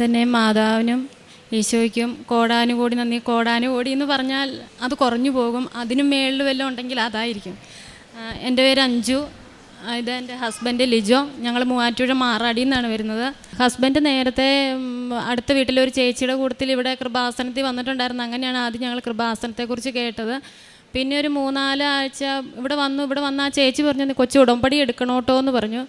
തന്നെ മാതാവിനും ഈശോയ്ക്കും കോടാനുകോടി നന്ദി. കോടാനുകോടി എന്ന് പറഞ്ഞാൽ അത് കുറഞ്ഞു പോകും. അതിനും മേളിൽ വല്ലതും ഉണ്ടെങ്കിൽ അതായിരിക്കും. എന്റെ പേര് അഞ്ജു. ഇത് എന്റെ ഹസ്ബൻഡ് ലിജോ. ഞങ്ങൾ മൂവാറ്റുപുഴ മാറാടിയിൽ നിന്നാണ് വരുന്നത്. ഹസ്ബൻഡ് നേരത്തെ അടുത്ത വീട്ടിലെ ഒരു ചേച്ചിയുടെ കൂട്ടത്തിൽ ഇവിടെ കൃപാസനത്തിൽ വന്നിട്ടുണ്ടായിരുന്നു. അങ്ങനെയാണ് ആദ്യം ഞങ്ങൾ കൃപാസനത്തെക്കുറിച്ച് കേട്ടത്. പിന്നെ ഒരു മൂന്നാൽ ആഴ്ച ഇവിടെ വന്നു. ഇവിടെ വന്ന ആ ചേച്ചി പറഞ്ഞു "നീ കൊച്ചു ഉടമ്പടി എടുക്കണോട്ടോ എന്ന് പറഞ്ഞു.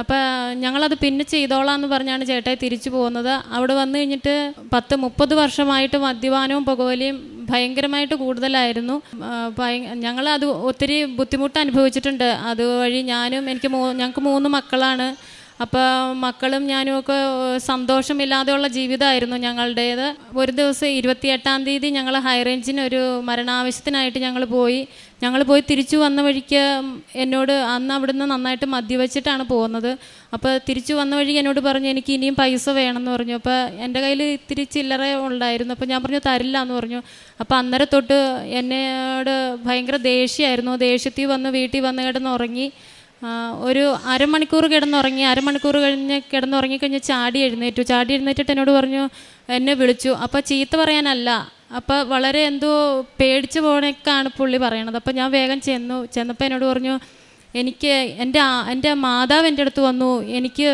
അപ്പോൾ ഞങ്ങളത് പിന്നെ ചെയ്തോളാം എന്ന് പറഞ്ഞാണ് ചേട്ടായി തിരിച്ചു പോകുന്നത്. അവിടെ വന്നു കഴിഞ്ഞിട്ട് പത്ത് മുപ്പത് വർഷമായിട്ട് മദ്യപാനവും പുകവലിയും ഭയങ്കരമായിട്ട് കൂടുതലായിരുന്നു. ഞങ്ങൾ അത് ഒത്തിരി ബുദ്ധിമുട്ട് അനുഭവിച്ചിട്ടുണ്ട്. അതുവഴി ഞാനും എനിക്ക് ഞങ്ങൾക്ക് മൂന്ന് മക്കളാണ്. അപ്പോൾ മക്കളും ഞാനും ഒക്കെ സന്തോഷമില്ലാതെയുള്ള ജീവിതമായിരുന്നു ഞങ്ങളുടേത്. ഒരു ദിവസം ഇരുപത്തിയെട്ടാം തീയതി ഞങ്ങൾ ഹൈറേഞ്ചിന് ഒരു മരണാവശ്യത്തിനായിട്ട് ഞങ്ങൾ പോയി. ഞങ്ങൾ പോയി തിരിച്ചു വന്ന വഴിക്ക് എന്നോട് അന്ന് അവിടുന്ന് നന്നായിട്ട് മദ്യവെച്ചിട്ടാണ് പോകുന്നത്. അപ്പോൾ തിരിച്ചു വന്ന വഴി എന്നോട് പറഞ്ഞു എനിക്ക് ഇനിയും പൈസ വേണമെന്ന് പറഞ്ഞു. അപ്പോൾ എന്റെ കയ്യിൽ ഇത്തിരി ചില്ലറ ഉണ്ടായിരുന്നു. അപ്പോൾ ഞാൻ പറഞ്ഞു തരില്ല എന്ന് പറഞ്ഞു. അപ്പോൾ അന്നേരം തൊട്ട് എന്നോട് ഭയങ്കര ദേഷ്യമായിരുന്നു. ദേഷ്യത്തിൽ വന്ന് വീട്ടിൽ വന്ന് കിടന്ന് ഉറങ്ങി ഒരു അരമണിക്കൂർ കിടന്നുറങ്ങി അരമണിക്കൂർ കഴിഞ്ഞ് കിടന്നുറങ്ങി കഴിഞ്ഞ് ചാടി എഴുന്നേറ്റു. ചാടി എഴുന്നേറ്റിട്ട് എന്നോട് പറഞ്ഞു എന്നെ വിളിച്ചു. അപ്പോൾ ചീത്ത പറയാനല്ല. അപ്പോൾ വളരെ എന്തോ പേടിച്ചു പോണേക്കാണ് പുള്ളി പറയണത്. അപ്പോൾ ഞാൻ വേഗം ചെന്നു. ചെന്നപ്പോൾ എന്നോട് പറഞ്ഞു എനിക്ക് എന്റെ എന്റെ മാതാവ് എന്റെ അടുത്ത് വന്നു. എനിക്ക്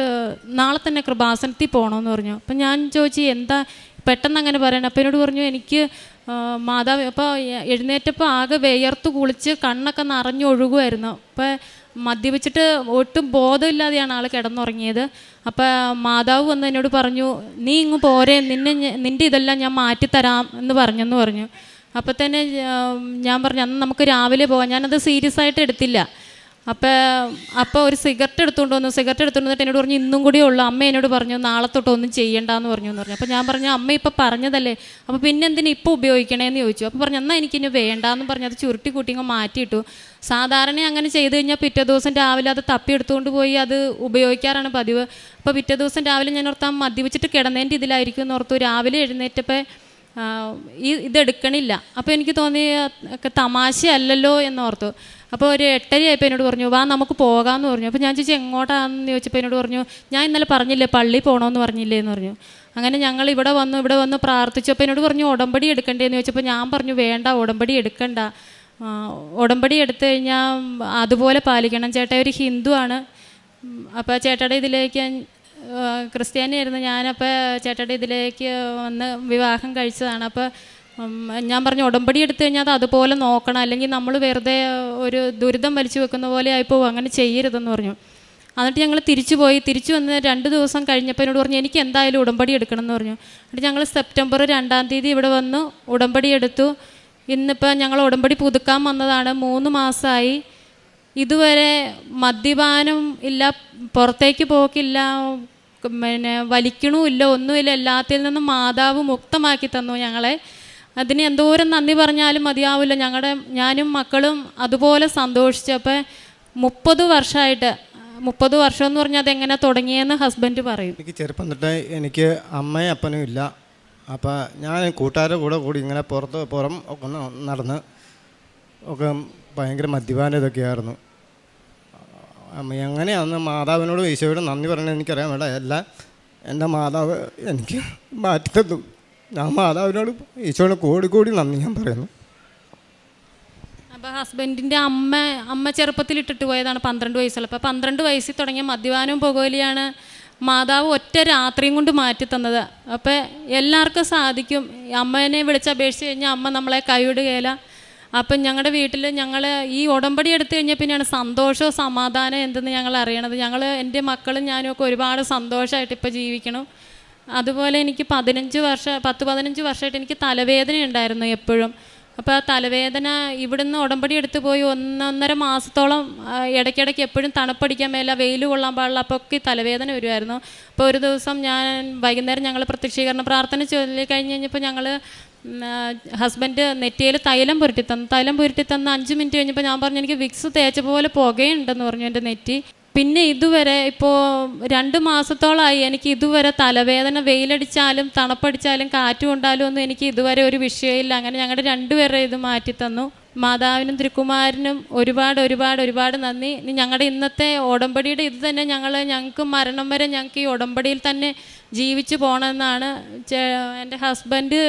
നാളെ തന്നെ കൃപാസനത്തിൽ പോകണമെന്ന് പറഞ്ഞു. അപ്പം ഞാൻ ചോദിച്ചു എന്താ പെട്ടെന്ന് അങ്ങനെ പറയണം? അപ്പം എന്നോട് പറഞ്ഞു എനിക്ക് മാതാവ് അപ്പോൾ എഴുന്നേറ്റപ്പോൾ ആകെ വിയർത്ത് കുളിച്ച് കണ്ണൊക്കെ നിറഞ്ഞൊഴുകുമായിരുന്നു അപ്പോൾ മദ്യപിച്ചിട്ട് ഒട്ടും ബോധമില്ലാതെയാണ് ആൾ കിടന്നുറങ്ങിയത്. അപ്പോൾ മാതാവ് വന്ന് എന്നോട് പറഞ്ഞു നീ ഇങ്ങ് പോരെ നിന്നെ നിന്റെ ഇതെല്ലാം ഞാൻ മാറ്റിത്തരാം എന്ന് പറഞ്ഞെന്ന് പറഞ്ഞു. അപ്പോൾ തന്നെ ഞാൻ പറഞ്ഞു അന്ന് നമുക്ക് രാവിലെ പോകാം. ഞാനത് സീരിയസ് ആയിട്ട് എടുത്തില്ല. അപ്പോൾ അപ്പോൾ ഒരു സിഗരറ്റ് എടുത്തുകൊണ്ട് വന്നു. സിഗരറ്റ് എടുത്തുകൊണ്ട് വന്നിട്ട് എന്നോട് പറഞ്ഞു ഇന്നും കൂടിയേ ഉള്ളൂ. അമ്മ എന്നോട് പറഞ്ഞു നാളെ തൊട്ട് ഒന്നും ചെയ്യണ്ടെന്ന് പറഞ്ഞു എന്ന് പറഞ്ഞു. അപ്പോൾ ഞാൻ പറഞ്ഞു അമ്മ ഇപ്പോൾ പറഞ്ഞതല്ലേ. അപ്പോൾ പിന്നെ എന്തിനു ഇപ്പോൾ ഉപയോഗിക്കണേന്ന് ചോദിച്ചു. അപ്പോൾ പറഞ്ഞു എന്നാൽ എനിക്കിനി വേണ്ടാന്ന് പറഞ്ഞു അത് ചുരുട്ടി കൂട്ടി ഇങ്ങ് മാറ്റിയിട്ടു. സാധാരണ അങ്ങനെ ചെയ്ത് കഴിഞ്ഞാൽ പിറ്റേ ദിവസം രാവിലെ അത് തപ്പി എടുത്തുകൊണ്ട് പോയി അത് ഉപയോഗിക്കാറാണ് പതിവ്. അപ്പോൾ പിറ്റേ ദിവസം രാവിലെ ഞാൻ ഓർത്താൽ മദ്യപിച്ചിട്ട് കിടന്നതിന്റെ ഇതിലായിരിക്കും എന്ന് ഓർത്തു. രാവിലെ എഴുന്നേറ്റപ്പോൾ ഈ ഇതെടുക്കണില്ല. അപ്പോൾ എനിക്ക് തോന്നി ഒക്കെ തമാശയല്ലല്ലോ എന്നോർത്തു അപ്പോൾ ഒരു എട്ടരയായപ്പോൾ എന്നോട് പറഞ്ഞു വാ നമുക്ക് പോകാമെന്ന് പറഞ്ഞു. അപ്പോൾ ഞാൻ ചോദിച്ചു എങ്ങോട്ടാണെന്ന് ചോദിച്ചപ്പോൾ എന്നോട് പറഞ്ഞു ഞാൻ ഇന്നലെ പറഞ്ഞില്ലേ പള്ളി പോകണമെന്ന് പറഞ്ഞില്ലേ? എന്ന് പറഞ്ഞു. അങ്ങനെ ഞങ്ങൾ ഇവിടെ വന്നു ഇവിടെ വന്ന് പ്രാർത്ഥിച്ചപ്പോൾ എന്നോട് പറഞ്ഞു ഉടമ്പടി എടുക്കണ്ടേന്ന്? ചോദിച്ചപ്പോൾ ഞാൻ പറഞ്ഞു വേണ്ട ഉടമ്പടി എടുക്കണ്ട. ഉടമ്പടി എടുത്തു കഴിഞ്ഞാൽ അതുപോലെ പാലിക്കണം. ചേട്ടായ ഒരു ഹിന്ദു ആണ് അപ്പോൾ ചേട്ടയുടെ ഇതിലേക്ക് ക്രിസ്ത്യാനിയായിരുന്നു. ഞാനപ്പോൾ ചേട്ടയുടെ ഇതിലേക്ക് വന്ന് വിവാഹം കഴിച്ചതാണ്. അപ്പോൾ ഞാൻ പറഞ്ഞു ഉടമ്പടി എടുത്തു കഴിഞ്ഞാൽ അത് അതുപോലെ നോക്കണം. അല്ലെങ്കിൽ നമ്മൾ വെറുതെ ഒരു ദുരിതം വലിച്ചു വെക്കുന്ന പോലെ ആയിപ്പോവും. അങ്ങനെ ചെയ്യരുതെന്ന് പറഞ്ഞു. എന്നിട്ട് ഞങ്ങൾ തിരിച്ചു പോയി. തിരിച്ചു വന്ന് രണ്ട് ദിവസം കഴിഞ്ഞപ്പോൾ എന്നോട് പറഞ്ഞു എനിക്ക് എന്തായാലും ഉടമ്പടി എടുക്കണം എന്ന് പറഞ്ഞു. എന്നിട്ട് ഞങ്ങൾ സെപ്റ്റംബർ രണ്ടാം തീയതി ഇവിടെ വന്നു ഉടമ്പടി എടുത്തു. ഇന്നിപ്പോൾ ഞങ്ങൾ ഉടമ്പടി പുതുക്കാൻ വന്നതാണ്. മൂന്ന് മാസമായി ഇതുവരെ മദ്യപാനം ഇല്ല പുറത്തേക്ക് പോക്കില്ല പിന്നെ വലിക്കണമില്ല ഒന്നുമില്ല എല്ലാത്തിൽ നിന്നും മാതാവ് മുക്തമാക്കി തന്നു ഞങ്ങളെ. അതിന് എന്തോരം നന്ദി പറഞ്ഞാലും മതിയാവില്ല. ഞങ്ങളുടെ ഞാനും മക്കളും അതുപോലെ സന്തോഷിച്ചപ്പോൾ അപ്പം മുപ്പത് വർഷമായിട്ട് മുപ്പത് വർഷം എന്ന് പറഞ്ഞാൽ അതെങ്ങനെ തുടങ്ങിയെന്ന് ഹസ്ബൻഡ് പറയും. എനിക്ക് ചെറുപ്പം തൊട്ടേ എനിക്ക് അമ്മയും അപ്പനും ഇല്ല. അപ്പോൾ ഞാൻ കൂട്ടുകാരുടെ കൂടെ കൂടി ഇങ്ങനെ പുറത്ത് പുറം ഒക്കെ നടന്ന് ഒക്കെ ഭയങ്കര മദ്യപാനം ഇതൊക്കെയായിരുന്നു. അമ്മ എങ്ങനെയാന്ന് മാതാവിനോടും ഈശോയോടും നന്ദി പറയണത് എനിക്കറിയാൻ വേണ്ട എല്ലാം എന്റെ മാതാവ് എനിക്ക് മാറ്റിത്തന്നു. ഞാൻ മാതാവിനോട് ഈശോയോട് കോടി കോടി നന്ദി ഞാൻ പറയുന്നു. അപ്പോൾ ഹസ്ബൻഡിന്റെ അമ്മ അമ്മ ചെറുപ്പത്തിൽ ഇട്ടിട്ട് പോയതാണ് പന്ത്രണ്ട് വയസ്സുള്ള. അപ്പോൾ പന്ത്രണ്ട് വയസ്സിൽ തുടങ്ങിയ മദ്യപാനവും പുകവലിയാണ് മാതാവ് ഒറ്റ രാത്രിയും കൊണ്ട് മാറ്റി തന്നത്. അപ്പോൾ എല്ലാവർക്കും സാധിക്കും. അമ്മേനെ വിളിച്ചപേക്ഷിച്ച് കഴിഞ്ഞാൽ അമ്മ നമ്മളെ കൈവിടുകയില്ല. അപ്പം ഞങ്ങളുടെ വീട്ടിൽ ഞങ്ങൾ ഈ ഉടമ്പടി എടുത്തു കഴിഞ്ഞാൽ പിന്നെയാണ് സന്തോഷവും സമാധാനം എന്തെന്ന് ഞങ്ങൾ അറിയണത്. ഞങ്ങൾ എന്റെ മക്കളും ഞാനും ഒക്കെ ഒരുപാട് സന്തോഷമായിട്ട് ഇപ്പോൾ ജീവിക്കണം. അതുപോലെ എനിക്ക് പതിനഞ്ച് വർഷം പത്ത് പതിനഞ്ച് വർഷമായിട്ട് എനിക്ക് തലവേദന ഉണ്ടായിരുന്നു എപ്പോഴും. അപ്പോൾ ആ തലവേദന ഇവിടുന്ന് ഉടമ്പടി എടുത്തു പോയി ഒന്നൊന്നര മാസത്തോളം ഇടയ്ക്കിടയ്ക്ക് എപ്പോഴും തണുപ്പടിക്കാൻ മേല വെയിൽ കൊള്ളാൻ പാടില്ല അപ്പോൾ ഒക്കെ തലവേദന വരുമായിരുന്നു അപ്പോൾ ഒരു ദിവസം ഞാൻ വൈകുന്നേരം ഞങ്ങൾ പ്രത്യക്ഷീകരണ പ്രാർത്ഥന ചൊല്ലി കഴിഞ്ഞ് കഴിഞ്ഞപ്പോൾ ഞങ്ങൾ ഹസ്ബൻഡ് നെറ്റിയിൽ തൈലം പുരട്ടി തന്നു. തൈലം പുരട്ടി തന്ന് അഞ്ച് മിനിറ്റ് കഴിഞ്ഞപ്പോൾ ഞാൻ പറഞ്ഞു എനിക്ക് വിക്സ് തേച്ച പോലെ പുകയുണ്ടെന്ന് പറഞ്ഞു എന്റെ നെറ്റി. പിന്നെ ഇതുവരെ ഇപ്പോൾ രണ്ട് മാസത്തോളമായി എനിക്ക് ഇതുവരെ തലവേദന വെയിലടിച്ചാലും തണുപ്പടിച്ചാലും കാറ്റ് കൊണ്ടാലും ഒന്നും എനിക്ക് ഇതുവരെ ഒരു വിഷയമില്ല. അങ്ങനെ ഞങ്ങളുടെ രണ്ടുപേരെ ഇത് മാറ്റി തന്നു. മാതാവിനും തിരുക്കുമാരനും ഒരുപാട് ഒരുപാട് ഒരുപാട് നന്ദി. ഞങ്ങളുടെ ഇന്നത്തെ ഉടമ്പടിയുടെ ഇത് തന്നെ ഞങ്ങൾ ഞങ്ങൾക്ക് മരണം വരെ ഞങ്ങൾക്ക് ഈ ഉടമ്പടിയിൽ തന്നെ ജീവിച്ചു പോകണമെന്നാണ് എന്റെ ഹസ്ബൻഡ്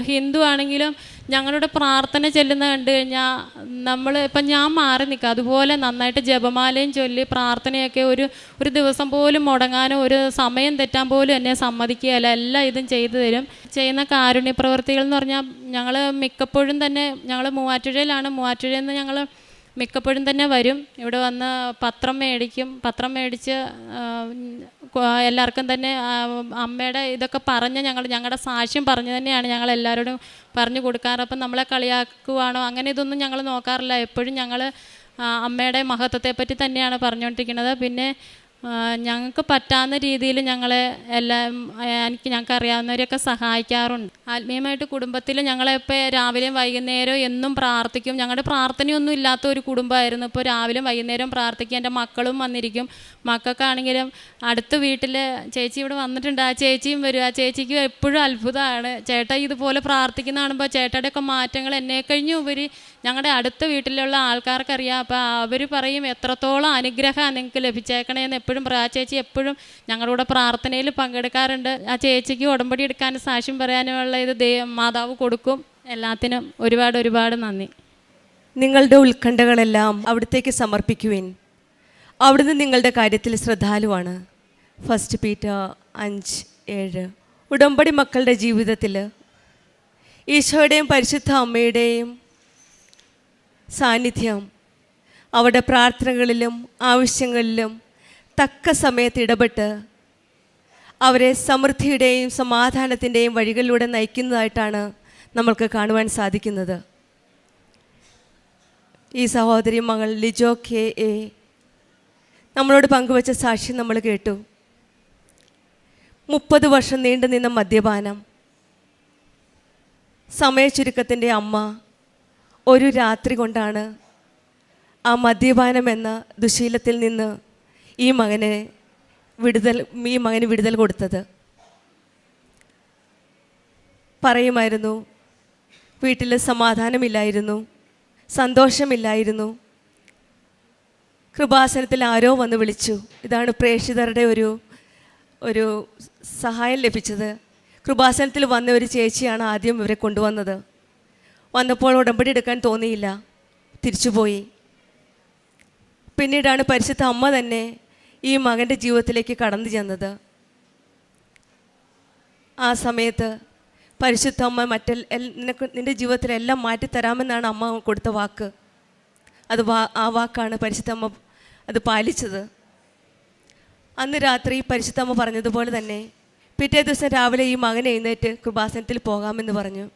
ഹിന്ദു ആണെങ്കിലും ഞങ്ങളുടെ പ്രാർത്ഥന ചെല്ലുന്ന കണ്ടു കഴിഞ്ഞാൽ നമ്മൾ ഇപ്പം ഞാൻ മാറി നിൽക്കുക അതുപോലെ നന്നായിട്ട് ജപമാലയും ചൊല്ലി പ്രാർത്ഥനയൊക്കെ ഒരു ഒരു ദിവസം പോലും മുടങ്ങാനോ ഒരു സമയം തെറ്റാൻ പോലും എന്നെ സമ്മതിക്കുകയല്ല. എല്ലാം ഇതും ചെയ്തു തരും. ചെയ്യുന്ന കാരുണ്യ പ്രവൃത്തികൾ എന്ന് പറഞ്ഞാൽ ഞങ്ങൾ മിക്കപ്പോഴും തന്നെ ഞങ്ങൾ മൂവാറ്റുഴയിലാണ്. മൂവാറ്റുഴയിൽ നിന്ന് ഞങ്ങൾ മിക്കപ്പോഴും തന്നെ വരും. ഇവിടെ വന്ന് പത്രം മേടിക്കും. പത്രം മേടിച്ച് എല്ലാവർക്കും തന്നെ അമ്മയുടെ ഇതൊക്കെ പറഞ്ഞ് ഞങ്ങൾ ഞങ്ങളുടെ സാക്ഷ്യം പറഞ്ഞു തന്നെയാണ് ഞങ്ങൾ എല്ലാവരോടും പറഞ്ഞു കൊടുക്കാറ്. അപ്പം നമ്മളെ കളിയാക്കുവാണോ അങ്ങനെ ഇതൊന്നും ഞങ്ങൾ നോക്കാറില്ല. എപ്പോഴും ഞങ്ങൾ അമ്മയുടെ മഹത്വത്തെപ്പറ്റി തന്നെയാണ് പറഞ്ഞുകൊണ്ടിരിക്കുന്നത്. പിന്നെ ഞങ്ങൾക്ക് പറ്റാവുന്ന രീതിയിൽ ഞങ്ങളെ എല്ലാം എനിക്ക് ഞങ്ങൾക്ക് അറിയാവുന്നവരെയൊക്കെ സഹായിക്കാറുണ്ട്. ആത്മീയമായിട്ട് കുടുംബത്തിൽ ഞങ്ങളിപ്പോൾ രാവിലെയും വൈകുന്നേരവും എന്നും പ്രാർത്ഥിക്കും. ഞങ്ങളുടെ പ്രാർത്ഥനയൊന്നും ഇല്ലാത്ത ഒരു കുടുംബമായിരുന്നു. ഇപ്പോൾ രാവിലെയും വൈകുന്നേരവും പ്രാർത്ഥിക്കും. എന്റെ മക്കളും വന്നിരിക്കും. മക്കൾക്കാണെങ്കിലും അടുത്ത വീട്ടിൽ ചേച്ചി ഇവിടെ വന്നിട്ടുണ്ട്. ആ ചേച്ചിയും വരും. ആ ചേച്ചിക്ക് എപ്പോഴും അത്ഭുതമാണ്. ചേട്ടാ ഇതുപോലെ പ്രാർത്ഥിക്കുന്ന കാണുമ്പോൾ ചേട്ടയുടെയൊക്കെ മാറ്റങ്ങൾ എന്നെ കഴിഞ്ഞും ഉപരി ഞങ്ങളുടെ അടുത്ത വീട്ടിലുള്ള ആൾക്കാർക്കറിയാം അപ്പോൾ അവർ പറയും എത്രത്തോളം അനുഗ്രഹം നിങ്ങൾക്ക് ലഭിച്ചേക്കണേന്ന് എപ്പോഴും പ്രാ ചേച്ചി എപ്പോഴും ഞങ്ങളുടെ പ്രാർത്ഥനയിൽ പങ്കെടുക്കാറുണ്ട്. ആ ചേച്ചിക്ക് ഉടമ്പടി എടുക്കാനും സാക്ഷ്യം പറയാനുമുള്ള ഇത് ദൈവ മാതാവ് കൊടുക്കും. എല്ലാത്തിനും ഒരുപാട് ഒരുപാട് നന്ദി. നിങ്ങളുടെ ഉത്കണ്ഠകളെല്ലാം അവിടത്തേക്ക് സമർപ്പിക്കുവിൻ. അവിടുന്ന് നിങ്ങളുടെ കാര്യത്തിൽ ശ്രദ്ധാലുവാണ്. ഫസ്റ്റ് പീറ്റർ അഞ്ച് ഏഴ്. ഉടമ്പടി മക്കളുടെ ജീവിതത്തിൽ ഈശോയുടെയും പരിശുദ്ധ അമ്മയുടെയും സാന്നിധ്യം. അവരുടെ പ്രാർത്ഥനകളിലും ആവശ്യങ്ങളിലും തക്ക സമയത്ത് ഇടപെട്ട് അവരെ സമൃദ്ധിയുടെയും സമാധാനത്തിന്റെയും വഴികളിലൂടെ നയിക്കുന്നതായിട്ടാണ് നമ്മൾക്ക് കാണുവാൻ സാധിക്കുന്നത്. ഈ സഹോദരി മകൾ ലിജോ കെ എ നമ്മളോട് പങ്കുവച്ച സാക്ഷ്യം നമ്മൾ കേട്ടു. മുപ്പത് വർഷം നീണ്ടു നിന്ന മദ്യപാനം. സമയചുരുക്കത്തിന്റെ അമ്മ ഒരു രാത്രി കൊണ്ടാണ് ആ മദ്യപാനം എന്ന ദുശീലത്തിൽ നിന്ന് ഈ മകനെ വിടുതൽ ഈ മകന് വിടുതൽ കൊടുത്തത്. പറയുമായിരുന്നു വീട്ടിൽ സമാധാനമില്ലായിരുന്നു സന്തോഷമില്ലായിരുന്നു. കൃപാസനത്തിൽ ആരോ വന്ന് വിളിച്ചു. ഇതാണ് പ്രേക്ഷിതരുടെ ഒരു ഒരു സഹായം ലഭിച്ചത്. കൃപാസനത്തിൽ വന്ന ഒരു ചേച്ചിയാണ് ആദ്യം ഇവരെ കൊണ്ടുവന്നത്. വന്നപ്പോൾ ഉടമ്പടി എടുക്കാൻ തോന്നിയില്ല. തിരിച്ചുപോയി. പിന്നീടാണ് പരിശുദ്ധ അമ്മ തന്നെ ഈ മകന്റെ ജീവിതത്തിലേക്ക് കടന്നു ചെന്നത്. ആ സമയത്ത് പരിശുദ്ധ അമ്മ മറ്റെൽ എൽ- നിനക്ക് നിന്റെ ജീവിതത്തിലെല്ലാം മാറ്റിത്തരാമെന്നാണ് അമ്മ കൊടുത്ത വാക്ക്. അത് വാ ആ വാക്കാണ് പരിശുദ്ധ അമ്മ അത് പാലിച്ചത്. അന്ന് രാത്രി പരിശുദ്ധ അമ്മ പറഞ്ഞതുപോലെ തന്നെ പിറ്റേ ദിവസം രാവിലെ ഈ മകൻ എഴുന്നേറ്റ് കൃപാസനത്തിൽ പോകാമെന്ന് പറഞ്ഞു.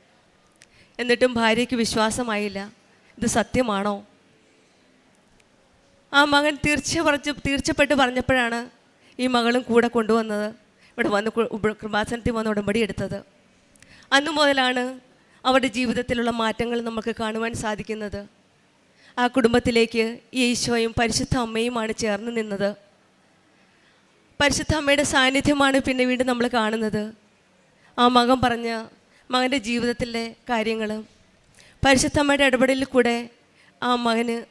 എന്നിട്ടും ഭാര്യയ്ക്ക് വിശ്വാസമായില്ല. ഇത് സത്യമാണോ? ആ മകൻ തീർച്ച പറഞ്ഞ് തീർച്ചപ്പെട്ട് പറഞ്ഞപ്പോഴാണ് ഈ മകളും കൂടെ കൊണ്ടുവന്നത്. ഇവിടെ വന്ന് കൃപാസനത്തിൽ വന്ന് ഉടമ്പടി എടുത്തത്. അന്നു മുതലാണ് അവരുടെ ജീവിതത്തിലുള്ള മാറ്റങ്ങൾ നമുക്ക് കാണുവാൻ സാധിക്കുന്നത്. ആ കുടുംബത്തിലേക്ക് ഈശോയും പരിശുദ്ധ അമ്മയുമാണ് ചേർന്ന് നിന്നത്. പരിശുദ്ധ അമ്മയുടെ സാന്നിധ്യമാണ് പിന്നെ വീണ്ടും നമ്മൾ കാണുന്നത്. ആ മകൻ പറഞ്ഞ മകന്റെ ജീവിതത്തിലെ കാര്യങ്ങൾ പരിശുദ്ധമ്മയുടെ ഇടപെടലിൽ കൂടെ ആ മകന്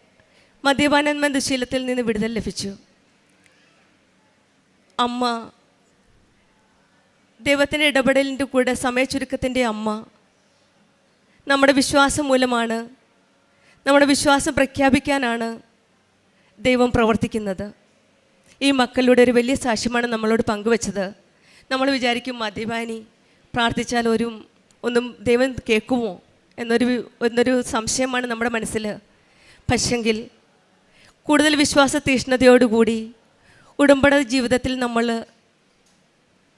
മദ്യപാനന്മ ദുശീലത്തിൽ നിന്ന് വിടുതൽ ലഭിച്ചു. അമ്മ ദൈവത്തിന്റെ ഇടപെടലിന്റെ കൂടെ സമയചുരുക്കത്തിന്റെ അമ്മ നമ്മുടെ വിശ്വാസം മൂലമാണ് നമ്മുടെ വിശ്വാസം പ്രഖ്യാപിക്കാനാണ് ദൈവം പ്രവർത്തിക്കുന്നത്. ഈ മക്കളുടെ ഒരു വലിയ സാക്ഷ്യമാണ് നമ്മളോട് പങ്കുവച്ചത്. നമ്മൾ വിചാരിക്കും മദ്യപാനി പ്രാർത്ഥിച്ചാൽ ഒരു ഒന്നും ദൈവം കേൾക്കുമോ എന്നൊരു എന്നൊരു സംശയമാണ് നമ്മുടെ മനസ്സിൽ. പക്ഷെങ്കിൽ കൂടുതൽ വിശ്വാസ തീഷ്ണതയോടുകൂടി ഉടമ്പട ജീവിതത്തിൽ നമ്മൾ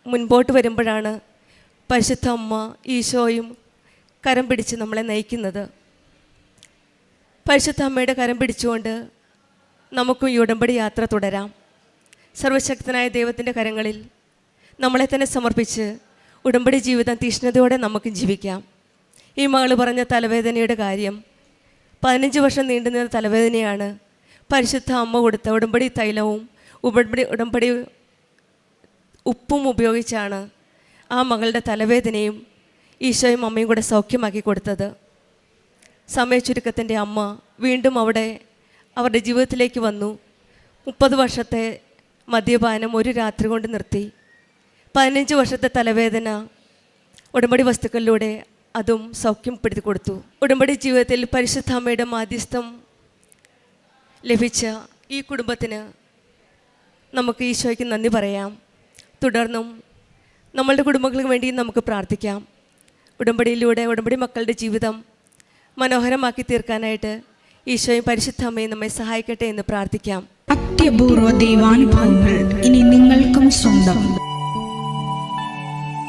മുൻപോട്ട് വരുമ്പോഴാണ് പരിശുദ്ധ അമ്മ ഈശോയും കരം പിടിച്ച് നമ്മളെ നയിക്കുന്നത്. പരിശുദ്ധ അമ്മയുടെ കരം പിടിച്ചുകൊണ്ട് നമുക്കും ഈ ഉടമ്പടി യാത്ര തുടരാം. സർവശക്തനായ ദൈവത്തിന്റെ കരങ്ങളിൽ നമ്മളെ തന്നെ സമർപ്പിച്ച് ഉടമ്പടി ജീവിതം തീഷ്ണതയോടെ നമുക്ക് ജീവിക്കാം. ഈ മകൾ പറഞ്ഞ തലവേദനയുടെ കാര്യം പതിനഞ്ച് വർഷം നീണ്ടുനിന്ന തലവേദനയാണ്. പരിശുദ്ധ അമ്മ കൊടുത്ത ഉടമ്പടി തൈലവും ഉടമ്പടി ഉടമ്പടി ഉപ്പും ഉപയോഗിച്ചാണ് ആ മകളുടെ തലവേദനയും ഈശോയും അമ്മയും കൂടെ സൗഖ്യമാക്കി കൊടുത്തത്. സമയച്ചുരുക്കത്തിന്റെ അമ്മ വീണ്ടും അവിടെ അവരുടെ ജീവിതത്തിലേക്ക് വന്നു. മുപ്പത് വർഷത്തെ മദ്യപാനം ഒരു രാത്രി കൊണ്ട് നിർത്തി. പതിനഞ്ച് വർഷത്തെ തലവേദന ഉടമ്പടി വസ്തുക്കളിലൂടെ അതും സൗഖ്യപ്പെടുത്തി കൊടുത്തു. ഉടമ്പടി ജീവിതത്തിൽ പരിശുദ്ധ അമ്മയുടെ മാധ്യസ്ഥം ലഭിച്ച ഈ കുടുംബത്തിന് നമുക്ക് ഈശോയ്ക്ക് നന്ദി പറയാം. തുടർന്നും നമ്മളുടെ കുടുംബങ്ങൾക്ക് വേണ്ടിയും നമുക്ക് പ്രാർത്ഥിക്കാം. ഉടമ്പടിയിലൂടെ ഉടമ്പടി മക്കളുടെ ജീവിതം മനോഹരമാക്കി തീർക്കാനായിട്ട് ഈശോയും പരിശുദ്ധ അമ്മയും നമ്മെ സഹായിക്കട്ടെ എന്ന് പ്രാർത്ഥിക്കാം. അത്യപൂർവ ദൈവാനുഭവങ്ങൾ ഇനി നിങ്ങൾക്കും സ്വന്തം.